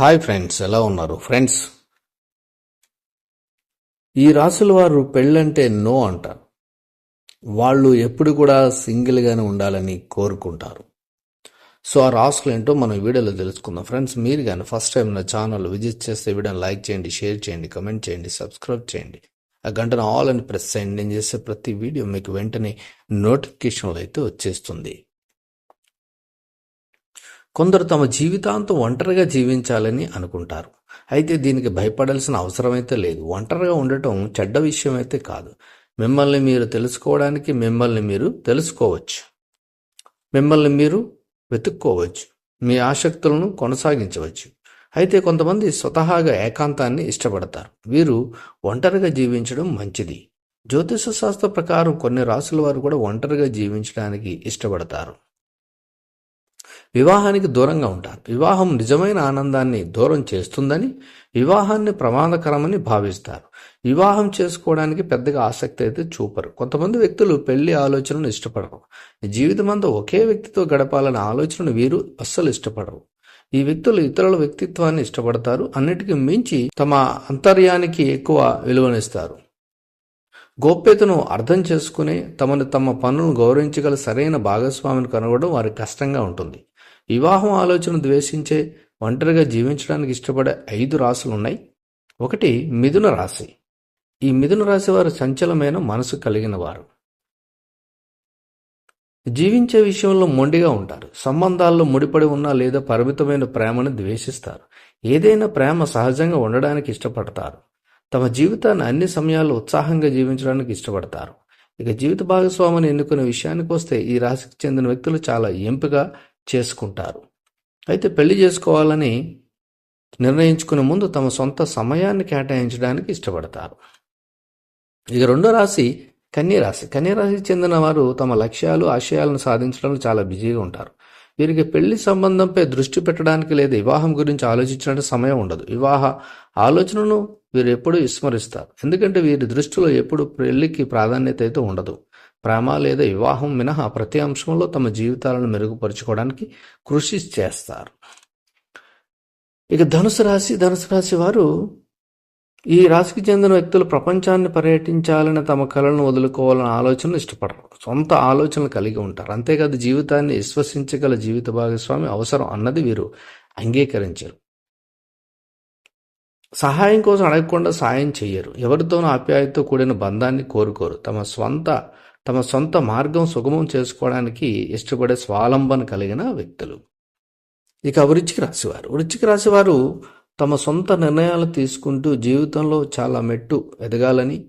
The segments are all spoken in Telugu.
హాయ్ ఫ్రెండ్స్ ఎలా ఉన్నారు? ఫ్రెండ్స్ ఈ రాసుల వారు పెళ్ళంటే నో అంటారు. వాళ్ళు ఎప్పుడు కూడా సింగిల్గానే ఉండాలని కోరుకుంటారు. సో ఆ రాసులు ఏంటో మనం వీడియోలో తెలుసుకుందాం. ఫ్రెండ్స్ మీరు కానీ ఫస్ట్ టైం నా ఛానల్ విజిట్ చేస్తే వీడియోని లైక్ చేయండి షేర్ చేయండి కమెంట్ చేయండి సబ్స్క్రైబ్ చేయండి. ఆ గంటను ఆల్ అని ప్రెస్ చేయండి నేను చేసే ప్రతి వీడియో మీకు వెంటనే నోటిఫికేషన్లు అయితే వచ్చేస్తుంది. కొందరు తమ జీవితాంతం ఒంటరిగా జీవించాలని అనుకుంటారు. అయితే దీనికి భయపడాల్సిన అవసరం అయితే లేదు. ఒంటరిగా ఉండటం చెడ్డ విషయం అయితే కాదు. మిమ్మల్ని మీరు తెలుసుకోవడానికి మిమ్మల్ని మీరు తెలుసుకోవచ్చు. మిమ్మల్ని మీరు వెతుక్కోవచ్చు. మీ ఆసక్తులను కొనసాగించవచ్చు. అయితే కొంతమంది స్వతహాగా ఏకాంతాన్ని ఇష్టపడతారు. వీరు ఒంటరిగా జీవించడం మంచిది. జ్యోతిష శాస్త్ర ప్రకారం కొన్ని రాసుల వారు కూడా ఒంటరిగా జీవించడానికి ఇష్టపడతారు. వివాహానికి దూరంగా ఉంటారు. వివాహం నిజమైన ఆనందాన్ని దూరం చేస్తుందని వివాహాన్ని ప్రమాదకరమని భావిస్తారు. వివాహం చేసుకోవడానికి పెద్దగా ఆసక్తి అయితే చూపరు. కొంతమంది వ్యక్తులు పెళ్ళి ఆలోచనను ఇష్టపడరు. జీవితమంతా ఒకే వ్యక్తితో గడపాలనే ఆలోచనను వీరు అస్సలు ఇష్టపడరు. ఈ వ్యక్తులు ఇతరుల వ్యక్తిత్వాన్ని ఇష్టపడతారు. అన్నిటికీ మించి తమ అంతర్యానికి ఎక్కువ విలువనిస్తారు. గోప్యతను అర్థం చేసుకుని తమను తమ పనులను గౌరవించగల సరైన భాగస్వామిని కనుగొనడం వారికి కష్టంగా ఉంటుంది. వివాహం ఆలోచన ద్వేషించే ఒంటరిగా జీవించడానికి ఇష్టపడే ఐదు రాసులు ఉన్నాయి ఒకటి మిథున రాశి. ఈ మిథున రాశి వారు సంచలమైన మనసు కలిగిన వారు. జీవించే విషయంలో మొండిగా ఉంటారు. సంబంధాల్లో ముడిపడి ఉన్న లేదా పరిమితమైన ప్రేమను ద్వేషిస్తారు. ఏదైనా ప్రేమ సహజంగా ఉండడానికి ఇష్టపడతారు. తమ జీవితాన్ని అన్ని సమయాల్లో ఉత్సాహంగా జీవించడానికి ఇష్టపడతారు. ఇక జీవిత భాగస్వామిని ఎన్నుకునే విషయానికి వస్తే ఈ రాశికి చెందిన వ్యక్తులు చాలా ఎంపిక చేసుకుంటారు. అయితే పెళ్ళి చేసుకోవాలని నిర్ణయించుకునే ముందు తమ సొంత సమయాన్ని కేటాయించడానికి ఇష్టపడతారు. ఇక రెండో రాశి కన్యరాశి. కన్యరాశికి చెందిన వారు తమ లక్ష్యాలు ఆశయాలను సాధించడంలో చాలా బిజీగా ఉంటారు. వీరికి పెళ్ళి సంబంధంపై దృష్టి పెట్టడానికి లేదా వివాహం గురించి ఆలోచించడానికి సమయం ఉండదు. వివాహ ఆలోచనను వీరు ఎప్పుడూ విస్మరిస్తారు. ఎందుకంటే వీరి దృష్టిలో ఎప్పుడు పెళ్ళికి ప్రాధాన్యత అయితే ఉండదు. ప్రేమ లేదా వివాహం మినహా ప్రతి అంశంలో తమ జీవితాలను మెరుగుపరుచుకోవడానికి కృషి చేస్తారు. ఇక ధనుసు రాశి ధనుసు రాశి వారు ఈ రాశికి చెందిన వ్యక్తులు ప్రపంచాన్ని పర్యటించాలని తమ కళలను వదులుకోవాలన్న ఆలోచనలు ఇష్టపడరు. సొంత ఆలోచనలు కలిగి ఉంటారు. అంతేకాదు జీవితాన్ని విశ్వసించగల జీవిత భాగస్వామి అవసరం అన్నది వీరు అంగీకరించరు. సహాయం కోసం అడగకుండా సాయం చెయ్యరు. ఎవరితోనూ ఆప్యాయతతో కూడిన బంధాన్ని కోరుకోరు. తమ స్వంత తమ సొంత మార్గం సుగమం చేసుకోవడానికి ఇష్టపడే స్వాలంబన కలిగిన వ్యక్తులు. ఇక వృచ్చిక రాశివారు. వృచ్చిక రాశివారు తమ సొంత నిర్ణయాలు తీసుకుంటూ జీవితంలో చాలా మెట్టు ఎదగాలని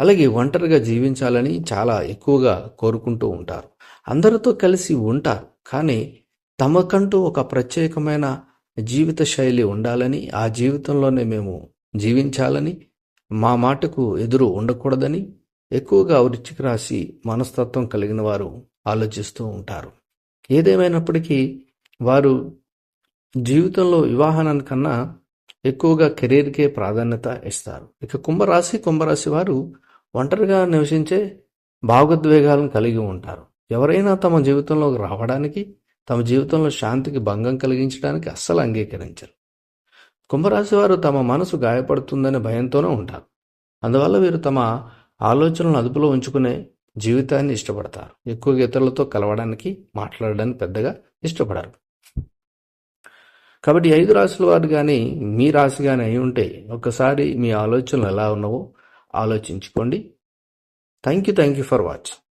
అలాగే ఒంటరిగా జీవించాలని చాలా ఎక్కువగా కోరుకుంటూ ఉంటారు. అందరితో కలిసి ఉంటారు కానీ తమకంటూ ఒక ప్రత్యేకమైన జీవిత శైలి ఉండాలని ఆ జీవితంలోనే మేము జీవించాలని మా మాటకు ఎదురు ఉండకూడదని ఎక్కువగా వృశ్చిక రాశి మనస్తత్వం కలిగిన వారు ఆలోచిస్తూ ఉంటారు. ఏదేమైనప్పటికీ వారు జీవితంలో వివాహానికన్నా ఎక్కువగా కెరీర్కే ప్రాధాన్యత ఇస్తారు. ఇక కుంభరాశి కుంభరాశి వారు ఒంటరిగా నివసించే భావోద్వేగాలను కలిగి ఉంటారు. ఎవరైనా తమ జీవితంలోకి రావడానికి తమ జీవితంలో శాంతికి భంగం కలిగించడానికి అస్సలు అంగీకరించరు. కుంభరాశి వారు తమ మనసు గాయపడుతుందనే భయంతోనే ఉంటారు. అందువల్ల వీరు తమ ఆలోచనలను అదుపులో ఉంచుకునే జీవితాన్ని ఇష్టపడతారు. ఎక్కువగా ఇతరులతో కలవడానికి మాట్లాడడానికి పెద్దగా ఇష్టపడరు. కాబట్టి ఐదు రాశుల వారు కానీ మీ రాశి కానీ అయి ఉంటే ఒకసారి మీ ఆలోచనలు ఎలా ఉన్నావో ఆలోచించుకోండి. Thank you thank you for watching